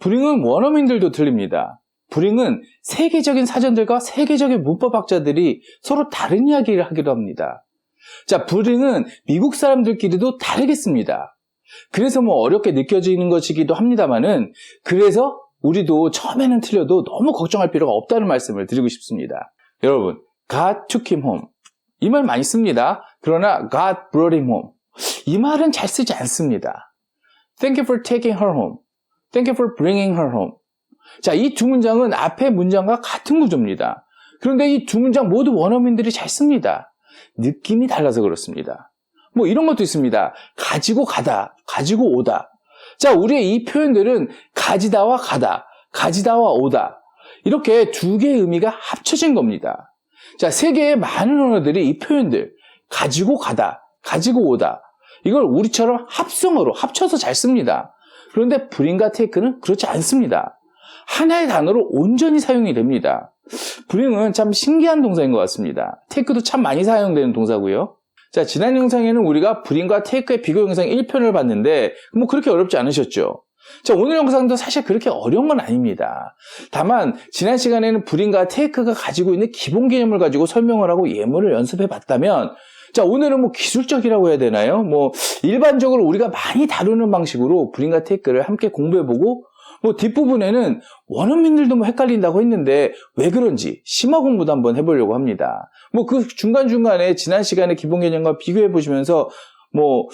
불행은 원어민들도 틀립니다. 불행은 세계적인 사전들과 세계적인 문법학자들이 서로 다른 이야기를 하기도 합니다. 자, 불행은 미국 사람들끼리도 다르겠습니다. 그래서 뭐 어렵게 느껴지는 것이기도 합니다만은 그래서 우리도 처음에는 틀려도 너무 걱정할 필요가 없다는 말씀을 드리고 싶습니다. 여러분, God took him home. 이 말 많이 씁니다. 그러나 God brought him home. 이 말은 잘 쓰지 않습니다. Thank you for taking her home. Thank you for bringing her home. 자, 이 두 문장은 앞의 문장과 같은 구조입니다. 그런데 이 두 문장 모두 원어민들이 잘 씁니다. 느낌이 달라서 그렇습니다. 뭐 이런 것도 있습니다. 가지고 가다, 가지고 오다. 자, 우리의 이 표현들은 가지다와 가다, 가지다와 오다. 이렇게 두 개의 의미가 합쳐진 겁니다. 자, 세계의 많은 언어들이 이 표현들, 가지고 가다, 가지고 오다. 이걸 우리처럼 합성어로 합쳐서 잘 씁니다. 그런데 브링과 테이크는 그렇지 않습니다. 하나의 단어로 온전히 사용이 됩니다. 브링은 참 신기한 동사인 것 같습니다. 테이크도 참 많이 사용되는 동사고요. 자, 지난 영상에는 우리가 브링과 테이크의 비교 영상 1편을 봤는데 뭐 그렇게 어렵지 않으셨죠? 자, 오늘 영상도 사실 그렇게 어려운 건 아닙니다. 다만 지난 시간에는 브링과 테이크가 가지고 있는 기본 개념을 가지고 설명을 하고 예문을 연습해 봤다면 자, 오늘은 뭐 기술적이라고 해야 되나요? 뭐 일반적으로 우리가 많이 다루는 방식으로 브링과 테이크를 함께 공부해 보고 뭐 뒷부분에는 원어민들도 뭐 헷갈린다고 했는데 왜 그런지 심화 공부도 한번 해보려고 합니다. 뭐 그 중간중간에 지난 시간에 기본 개념과 비교해 보시면서 뭐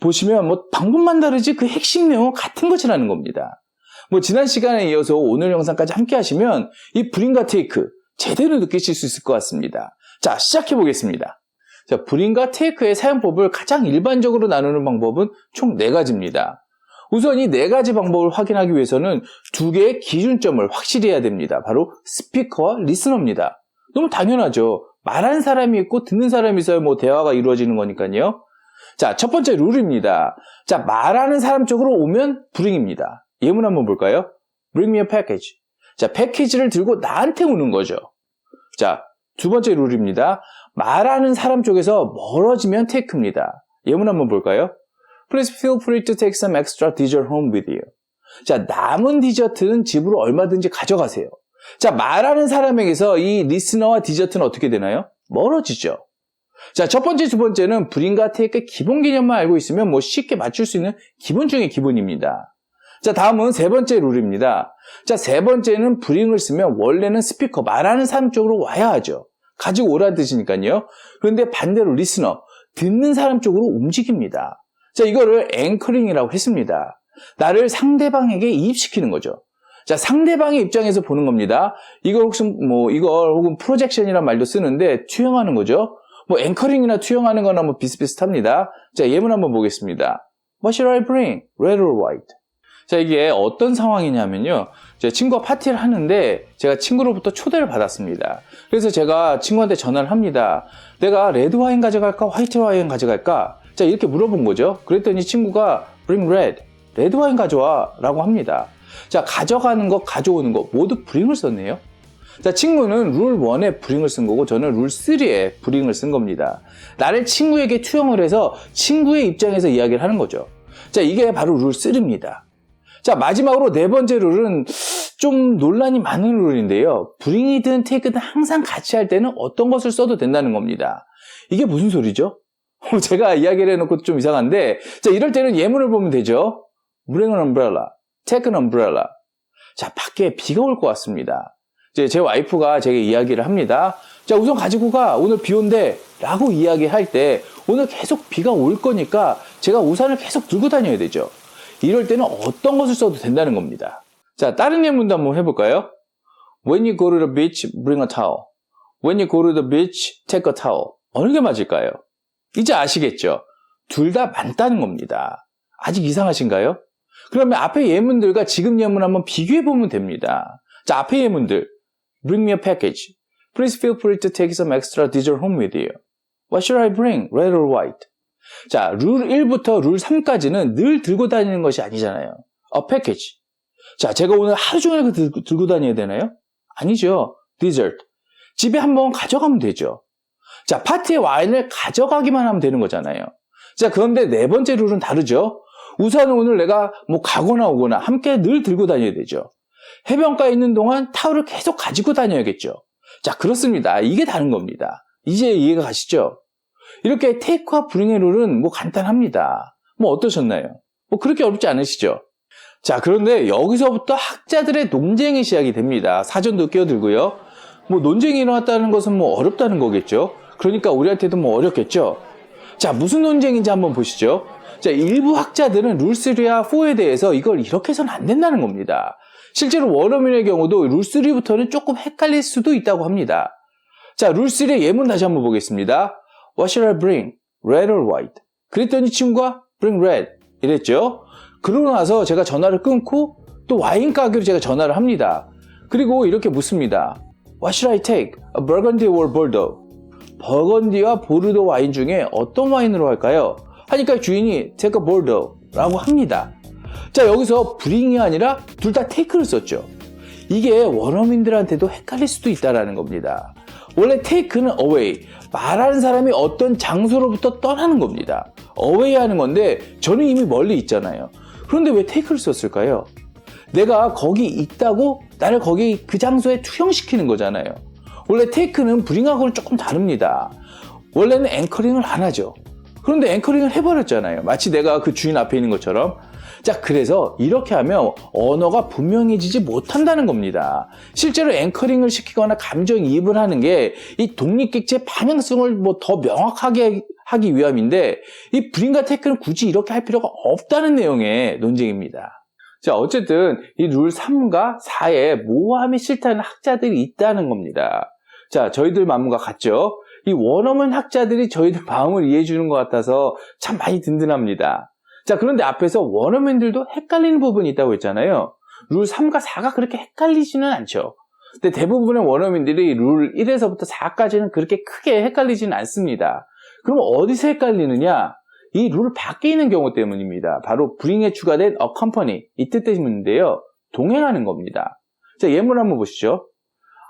보시면 뭐 방법만 다르지 그 핵심 내용은 같은 것이라는 겁니다. 뭐 지난 시간에 이어서 오늘 영상까지 함께 하시면 이 브링과 테이크 제대로 느끼실 수 있을 것 같습니다. 자, 시작해 보겠습니다. 자, 브링과 테이크의 사용법을 가장 일반적으로 나누는 방법은 총네 가지입니다. 우선 이 네 가지 방법을 확인하기 위해서는 두 개의 기준점을 확실히 해야 됩니다. 바로 스피커와 리스너입니다. 너무 당연하죠. 말하는 사람이 있고 듣는 사람이 있어야 뭐 대화가 이루어지는 거니까요. 자, 첫 번째 룰입니다. 자, 말하는 사람 쪽으로 오면 브링입니다. 예문 한번 볼까요? Bring me a package. 자, 패키지를 들고 나한테 오는 거죠. 자, 두 번째 룰입니다. 말하는 사람 쪽에서 멀어지면 테이크입니다. 예문 한번 볼까요? Please feel free to take some extra dessert home with you. 자, 남은 디저트는 집으로 얼마든지 가져가세요. 자, 말하는 사람에게서 이 리스너와 디저트는 어떻게 되나요? 멀어지죠. 자, 첫 번째, 두 번째는 브링과 테이크의 기본 개념만 알고 있으면 뭐 쉽게 맞출 수 있는 기본 중의 기본입니다. 자, 다음은 세 번째 룰입니다. 자, 세 번째는 브링을 쓰면 원래는 스피커, 말하는 사람 쪽으로 와야 하죠. 가지고 오라는 뜻이니까요. 그런데 반대로 리스너, 듣는 사람 쪽으로 움직입니다. 자, 이거를 앵커링이라고 했습니다. 나를 상대방에게 이입시키는 거죠. 자, 상대방의 입장에서 보는 겁니다. 이걸 혹시 뭐 이걸 혹은 프로젝션이란 말도 쓰는데 투영하는 거죠. 뭐 앵커링이나 투영하는 거나 뭐 비슷비슷합니다. 자, 예문 한번 보겠습니다. What should I bring? Red or white? 자, 이게 어떤 상황이냐면요. 제 친구가 파티를 하는데 제가 친구로부터 초대를 받았습니다. 그래서 제가 친구한테 전화를 합니다. 내가 레드 와인 가져갈까? 화이트 와인 가져갈까? 자, 이렇게 물어본 거죠. 그랬더니 친구가 bring red, 레드 와인 가져와 라고 합니다. 자, 가져가는 것, 가져오는 것 모두 bring을 썼네요. 자, 친구는 룰 1에 브링을 쓴 거고 저는 룰 3에 브링을 쓴 겁니다. 나를 친구에게 투영을 해서 친구의 입장에서 이야기를 하는 거죠. 자, 이게 바로 룰 3입니다. 자, 마지막으로 네 번째 룰은 좀 논란이 많은 룰인데요. 브링이든 테이크든 항상 같이 할 때는 어떤 것을 써도 된다는 겁니다. 이게 무슨 소리죠? 제가 이야기를 해놓고 좀 이상한데, 자, 이럴 때는 예문을 보면 되죠. Bring an umbrella, take an umbrella. 자, 밖에 비가 올 것 같습니다. 이제 제 와이프가 제게 이야기를 합니다. 자, 우선 가지고 가. 오늘 비 온대. 라고 이야기할 때, 오늘 계속 비가 올 거니까 제가 우산을 계속 들고 다녀야 되죠. 이럴 때는 어떤 것을 써도 된다는 겁니다. 자, 다른 예문도 한번 해볼까요? When you go to the beach, bring a towel. When you go to the beach, take a towel. 어느 게 맞을까요? 이제 아시겠죠? 둘 다 맞다는 겁니다. 아직 이상하신가요? 그러면 앞에 예문들과 지금 예문 한번 비교해 보면 됩니다. 자, 앞에 예문들. Bring me a package. Please feel free to take some extra dessert home with you. What should I bring? Red or white? 자, 룰 1부터 룰 3까지는 늘 들고 다니는 것이 아니잖아요. A package. 자, 제가 오늘 하루 종일 들고, 들고 다녀야 되나요? 아니죠. dessert. 집에 한번 가져가면 되죠. 자, 파티에 와인을 가져가기만 하면 되는 거잖아요. 자, 그런데 네 번째 룰은 다르죠. 우산은 오늘 내가 뭐 가거나 오거나 함께 늘 들고 다녀야 되죠. 해변가에 있는 동안 타올을 계속 가지고 다녀야겠죠. 자, 그렇습니다. 이게 다른 겁니다. 이제 이해가 가시죠? 이렇게 테이크와 브링의 룰은 뭐 간단합니다. 뭐 어떠셨나요? 뭐 그렇게 어렵지 않으시죠? 자, 그런데 여기서부터 학자들의 논쟁이 시작이 됩니다. 사전도 끼어들고요. 뭐 논쟁이 일어났다는 것은 뭐 어렵다는 거겠죠. 그러니까 우리한테도 뭐 어렵겠죠. 자, 무슨 논쟁인지 한번 보시죠. 자, 일부 학자들은 룰3와 4에 대해서 이걸 이렇게 해서는 안 된다는 겁니다. 실제로 원어민의 경우도 룰3부터는 조금 헷갈릴 수도 있다고 합니다. 자, 룰3의 예문 다시 한번 보겠습니다. What should I bring? Red or white? 그랬더니 친구가 bring red 이랬죠. 그러고 나서 제가 전화를 끊고 또 와인 가게로 제가 전화를 합니다. 그리고 이렇게 묻습니다. What should I take? A Burgundy or Bordeaux? 버건디와 보르도 와인 중에 어떤 와인으로 할까요? 하니까 주인이 take a Bordeaux 라고 합니다. 자, 여기서 bring이 아니라 둘 다 take를 썼죠. 이게 원어민들한테도 헷갈릴 수도 있다라는 겁니다. 원래 take는 away, 말하는 사람이 어떤 장소로부터 떠나는 겁니다. away 하는 건데 저는 이미 멀리 있잖아요. 그런데 왜 take를 썼을까요? 내가 거기 있다고 나를 거기 그 장소에 투영시키는 거잖아요. 원래 테이크는 브링하고는 조금 다릅니다. 원래는 앵커링을 안 하죠. 그런데 앵커링을 해버렸잖아요. 마치 내가 그 주인 앞에 있는 것처럼. 자, 그래서 이렇게 하면 언어가 분명해지지 못한다는 겁니다. 실제로 앵커링을 시키거나 감정이입을 하는 게 이 독립객체 방향성을 뭐 더 명확하게 하기 위함인데 이 브링과 테크는 굳이 이렇게 할 필요가 없다는 내용의 논쟁입니다. 자, 어쨌든 이 룰 3과 4에 모함이 싫다는 학자들이 있다는 겁니다. 자, 저희들 마음과 같죠? 이 원어민 학자들이 저희들 마음을 이해해 주는 것 같아서 참 많이 든든합니다. 자, 그런데 앞에서 원어민들도 헷갈리는 부분이 있다고 했잖아요. 룰 3과 4가 그렇게 헷갈리지는 않죠. 근데 대부분의 원어민들이 룰 1에서부터 4까지는 그렇게 크게 헷갈리지는 않습니다. 그럼 어디서 헷갈리느냐? 이 룰 밖에 있는 경우 때문입니다. 바로 bring에 추가된 a company 이 뜻 때문인데요. 동행하는 겁니다. 자, 예문 한번 보시죠.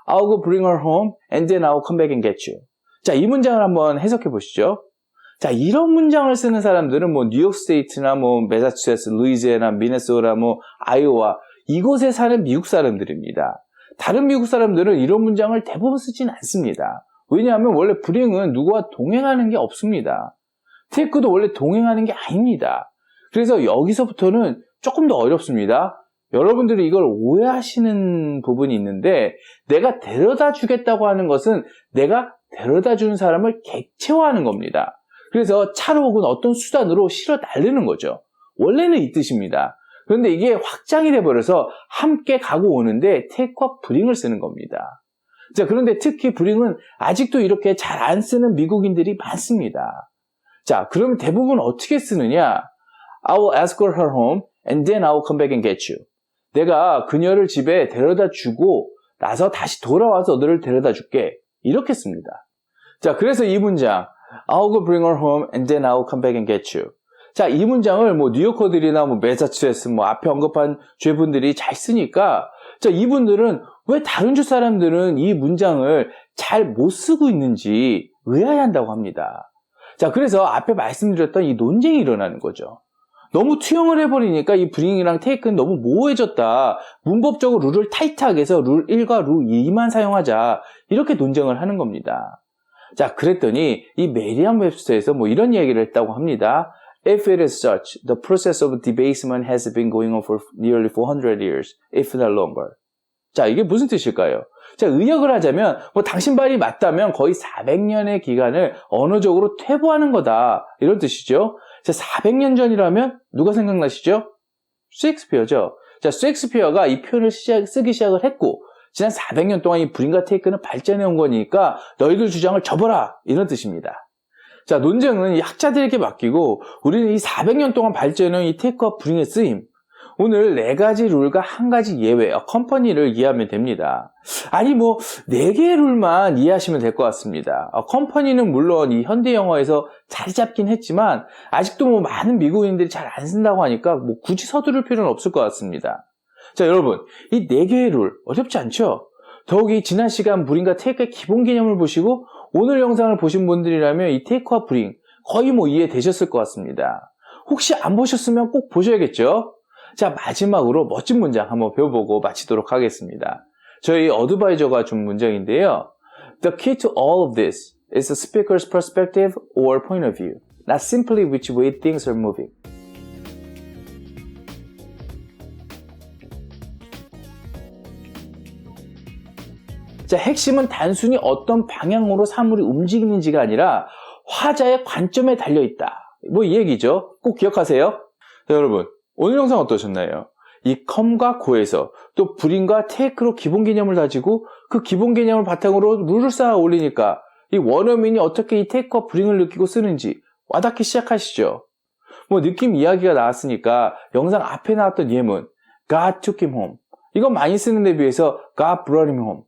I'll go bring her home and then I'll come back and get you. 자, 이 문장을 한번 해석해 보시죠. 자, 이런 문장을 쓰는 사람들은 뭐 뉴욕 스테이트나 뭐 매사추세츠, 루이지애나, 미네소라, 뭐 아이오와 이곳에 사는 미국 사람들입니다. 다른 미국 사람들은 이런 문장을 대부분 쓰진 않습니다. 왜냐하면 원래 불행은 누구와 동행하는 게 없습니다. 테이크도 원래 동행하는 게 아닙니다. 그래서 여기서부터는 조금 더 어렵습니다. 여러분들이 이걸 오해하시는 부분이 있는데 내가 데려다 주겠다고 하는 것은 내가 데려다 주는 사람을 객체화하는 겁니다. 그래서 차로 혹은 어떤 수단으로 실어 달르는 거죠. 원래는 이 뜻입니다. 그런데 이게 확장이 돼버려서 함께 가고 오는데 테이크와 브링을 쓰는 겁니다. 자, 그런데 특히 브링은 아직도 이렇게 잘 안 쓰는 미국인들이 많습니다. 자, 그럼 대부분 어떻게 쓰느냐? I will escort her home and then I will come back and get you. 내가 그녀를 집에 데려다 주고 나서 다시 돌아와서 너를 데려다 줄게. 이렇게 씁니다. 자, 그래서 이 문장 I'll go bring her home and then I will come back and get you. 자, 이 문장을 뭐 뉴요커들이나 뭐 매사추세츠 뭐 앞에 언급한 죄분들이 잘 쓰니까 자, 이분들은 왜 다른 주 사람들은 이 문장을 잘 못 쓰고 있는지 의아해한다고 합니다. 자, 그래서 앞에 말씀드렸던 이 논쟁이 일어나는 거죠. 너무 투영을 해버리니까 이 브링이랑 테이크는 너무 모호해졌다. 문법적으로 룰을 타이트하게 해서 룰 1과 룰 2만 사용하자. 이렇게 논쟁을 하는 겁니다. 자, 그랬더니 이 메리엄 웹스터에서 뭐 이런 얘기를 했다고 합니다. If it is such, the process of debasement has been going on for nearly 400 years, if not longer. 자, 이게 무슨 뜻일까요? 자, 의역을 하자면, 뭐, 당신 말이 맞다면 거의 400년의 기간을 언어적으로 퇴보하는 거다. 이런 뜻이죠. 자, 400년 전이라면 누가 생각나시죠? 셰익스피어죠. 자, 셰익스피어가 이 표현을 시작, 쓰기 시작을 했고, 지난 400년 동안 이 브링과 테이크는 발전해 온 거니까 너희들 주장을 접어라. 이런 뜻입니다. 자, 논쟁은 이 학자들에게 맡기고 우리는 이 400년 동안 발전해온 이 테이크와 브링의 쓰임, 오늘 네 가지 룰과 한 가지 예외, 어, 컴퍼니를 이해하면 됩니다. 아니 뭐 네 개의 룰만 이해하시면 될 것 같습니다. 어, 컴퍼니는 물론 이 현대 영어에서 자리 잡긴 했지만 아직도 뭐 많은 미국인들이 잘 안 쓴다고 하니까 뭐 굳이 서두를 필요는 없을 것 같습니다. 자 여러분 이 네 개의 룰 어렵지 않죠? 더욱이 지난 시간 브링과 테이크의 기본 개념을 보시고 오늘 영상을 보신 분들이라면 이 테이크와 브링 거의 뭐 이해되셨을 것 같습니다. 혹시 안 보셨으면 꼭 보셔야겠죠? 자, 마지막으로 멋진 문장 한번 배워보고 마치도록 하겠습니다. 저희 어드바이저가 준 문장인데요. The key to all of this is the speaker's perspective or point of view, not simply which way things are moving. 자, 핵심은 단순히 어떤 방향으로 사물이 움직이는지가 아니라 화자의 관점에 달려 있다. 뭐 이 얘기죠. 꼭 기억하세요. 자, 여러분. 오늘 영상 어떠셨나요? 이 컴과 고에서 또 불인과 테이크로 기본 개념을 다지고 그 기본 개념을 바탕으로 룰을 쌓아 올리니까 이 원어민이 어떻게 이 테이크와 불인을 느끼고 쓰는지 와닿기 시작하시죠. 뭐 느낌 이야기가 나왔으니까 영상 앞에 나왔던 예문 God took him home 이거 많이 쓰는 데 비해서 God brought him home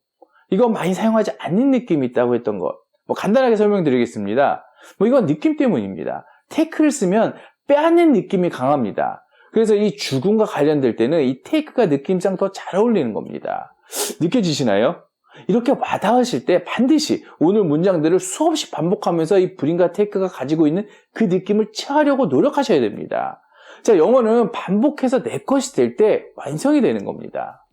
이거 많이 사용하지 않는 느낌이 있다고 했던 것. 뭐 간단하게 설명드리겠습니다. 뭐 이건 느낌 때문입니다. 테이크를 쓰면 빼앗는 느낌이 강합니다. 그래서 이 죽음과 관련될 때는 이 테이크가 느낌상 더 잘 어울리는 겁니다. 느껴지시나요? 이렇게 와닿으실 때 반드시 오늘 문장들을 수없이 반복하면서 이 불인과 테이크가 가지고 있는 그 느낌을 취하려고 노력하셔야 됩니다. 자, 영어는 반복해서 내 것이 될 때 완성이 되는 겁니다.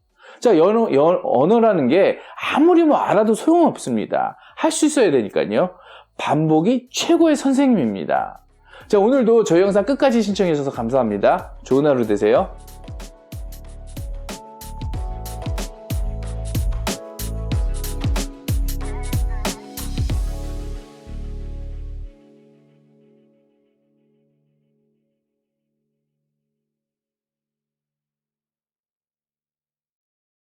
자, 연어, 연- 언어라는 게 아무리 뭐 알아도 소용없습니다. 할 수 있어야 되니까요. 반복이 최고의 선생님입니다. 자, 오늘도 저희 영상 끝까지 신청해 주셔서 감사합니다. 좋은 하루 되세요.